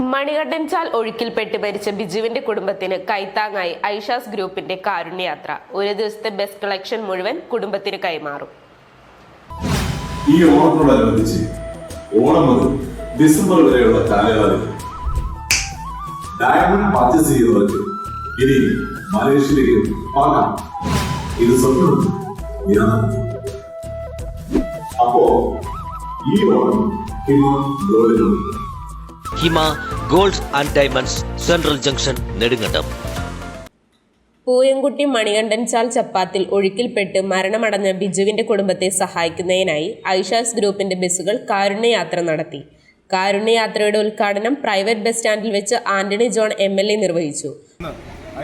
മണികണ്ഠൻ ചാൽ ഒഴുക്കിൽപ്പെട്ട് മരിച്ച ബിജുവിന്റെ കുടുംബത്തിന് കൈത്താങ്ങായി ഐഷാസ് ഗ്രൂപ്പിന്റെ കാരുണ്യയാത്ര. ഒരു ദിവസത്തെ ബസ് കളക്ഷൻ മുഴുവൻ കുടുംബത്തിന് കൈമാറും. ഈ ഓണത്തോടനുബന്ധിച്ച് ഓണം മുതൽ ഡിസംബർ വരെയുള്ള കാലയളവിൽ ഡയമണ്ട് പർച്ചേസ് ചെയ്യുന്നവർക്ക് ഇനി മലേഷ്യയിലേക്ക് പോകാം. ഇത് സ്വന്തം അപ്പോ ഈ Onam Hima Hima gold and diamonds central junction Nedumkandam. Pooyamkutty Manikandanchal ചപ്പാത്തിൽ ഒഴുക്കിൽപ്പെട്ട് മരണമടഞ്ഞ ബിജുവിന്റെ കുടുംബത്തെ സഹായിക്കുന്നതിനായി ഐഷാസ് ഗ്രൂപ്പിന്റെ ബസ്സുകൾ കാരുണ്യയാത്ര നടത്തി. കാരുണ്യയാത്രയുടെ ഉദ്ഘാടനം പ്രൈവറ്റ് ബസ് സ്റ്റാൻഡിൽ വെച്ച് Antony John M L A നിർവഹിച്ചു.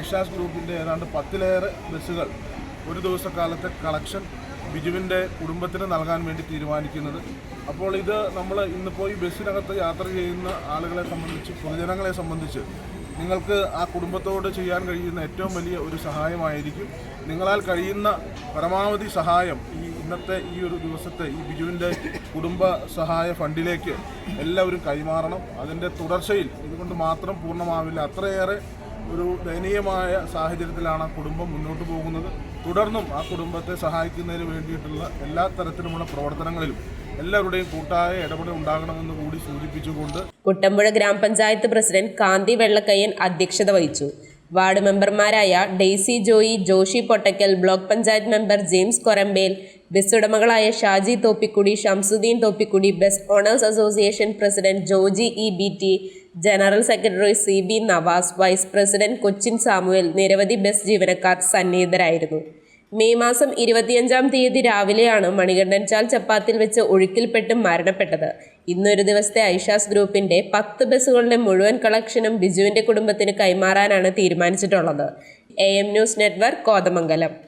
ഐഷാസ് ഗ്രൂപ്പിന്റെ ഏതാണ്ട് പത്തിലേറെ ബസ്സുകൾ ഒരു ദിവസക്കാലത്തെ കളക്ഷൻ ബിജുവിന്റെ കുടുംബത്തിന് നൽകാൻ വേണ്ടി തീരുമാനിക്കുന്നത് അപ്പോൾ ഇത് നമ്മൾ ഇന്നിപ്പോൾ ഈ ബസ്സിനകത്ത് യാത്ര ചെയ്യുന്ന ആളുകളെ സംബന്ധിച്ച് പൊതുജനങ്ങളെ സംബന്ധിച്ച് നിങ്ങൾക്ക് ആ കുടുംബത്തോട് ചെയ്യാൻ കഴിയുന്ന ഏറ്റവും വലിയ ഒരു സഹായമായിരിക്കും. നിങ്ങളാൽ കഴിയുന്ന പരമാവധി സഹായം ഈ ഇന്നത്തെ ഈ ഒരു ദിവസത്തെ ഈ ബിജുവിന്റെ കുടുംബ സഹായ ഫണ്ടിലേക്ക് എല്ലാവരും കൈമാറണം. അതിന്റെ തുടർച്ചയിൽ ഇതുകൊണ്ട് മാത്രം പൂർണമാവില്ല. അത്രയേറെ ഒരു ദയനീയമായ സാഹചര്യത്തിലാണ് ആ കുടുംബം മുന്നോട്ട് പോകുന്നത്. തുടർന്നും ആ കുടുംബത്തെ സഹായിക്കുന്നതിന് വേണ്ടിയിട്ടുള്ള എല്ലാ തരത്തിലുമുള്ള പ്രവർത്തനങ്ങളിലും എല്ലാവരുടെയും കൂട്ടായ ഇടപെടൽ ഉണ്ടാകണമെന്ന് കൂടി സൂചിപ്പിച്ചുകൊണ്ട് കുട്ടമ്പുഴ ഗ്രാമപഞ്ചായത്ത് പ്രസിഡന്റ് കാന്തി വെള്ളക്കയ്യൻ അധ്യക്ഷത വഹിച്ചു. വാർഡ് മെമ്പർമാരായ Daisy Joy Joshy Pottakkal block panchayat member James Korambel bus ഉടമകളായ Shaji Thoppikudi Shamsuddin Thoppikudi bus owners association president Joji E B T general secretary C B Navas vice president Cochin Samuel നിരവധി bus ജീവനക്കാർ സന്നിഹിതരായിരുന്നു. May മാസം ഇരുപത്തിയഞ്ചാം തീയതി രാവിലെയാണ് മണികണ്ഠൻ ചാൽ ചപ്പാത്തിൽ വെച്ച് ഒഴുക്കിൽപ്പെട്ട് മരണപ്പെട്ടത്. ഇന്നൊരു ദിവസത്തെ ഐഷാസ് ഗ്രൂപ്പിന്റെ പത്ത് ബസ്സുകളുടെ മുഴുവൻ കളക്ഷനും ബിജുവിന്റെ കുടുംബത്തിന് കൈമാറാനാണ് തീരുമാനിച്ചിട്ടുള്ളത്. A M news network Kothamangalam.